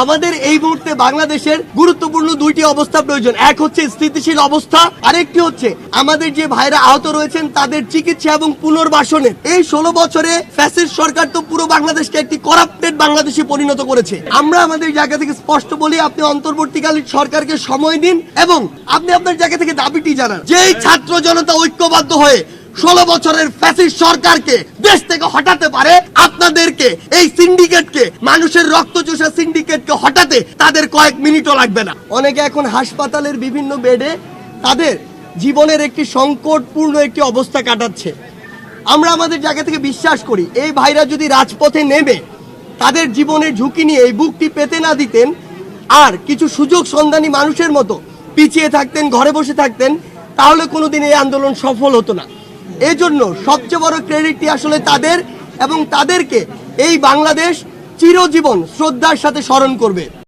আমাদের এই মুহূর্তে বাংলাদেশের গুরুত্বপূর্ণ দুইটি অবস্থা প্রয়োজন। এক হচ্ছে স্থিতিশীল অবস্থা, আরেকটি হচ্ছে আমাদের যে ভাইরা আহত রয়েছেন তাদের চিকিৎসা এবং পুনর্বাসনের এই ষোলো বছরে ফ্যাসিস্ট সরকার তো পুরো বাংলাদেশকে একটি করাপ্টেড বাংলাদেশে পরিণত করেছে। আমরা আমাদের জায়গা থেকে স্পষ্ট বলি, আপনি অন্তর্বর্তীকালীন সরকারকে সময় দিন এবং আপনি আপনার জায়গা থেকে দাবিটি জানান। যেই ছাত্র জনতা ঐক্যবদ্ধ হয়ে ষোলো বছরের ফ্যাসিস্ট সরকারকে দেশ থেকে হটাতে পারে আপনাদেরকে, এই সিন্ডিকেটকে, মানুষের রক্ত চোষা সিন্ডিকেটকে হটাতে তাদের কয়েক মিনিটও লাগবে না। অনেকে এখন হাসপাতালের বিভিন্ন বেডে তাদের জীবনের একটি সংকটপূর্ণ একটি অবস্থা কাটাচ্ছে। আমরা আমাদের জায়গা থেকে বিশ্বাস করি, এই ভাইরা যদি রাজপথে নেমে তাদের জীবনের ঝুঁকি নিয়ে এই বুকটি পেতে না দিতেন, আর কিছু সুযোগ সন্ধানী মানুষের মতো পিছিয়ে থাকতেন, ঘরে বসে থাকতেন, তাহলে কোনোদিন এই আন্দোলন সফল হতো না। এজন্য সবচেয়ে বড় ক্রেডিটটি আসলে তাদের এবং তাদেরকে এই বাংলাদেশ চিরজীবন শ্রদ্ধার সাথে স্মরণ করবে।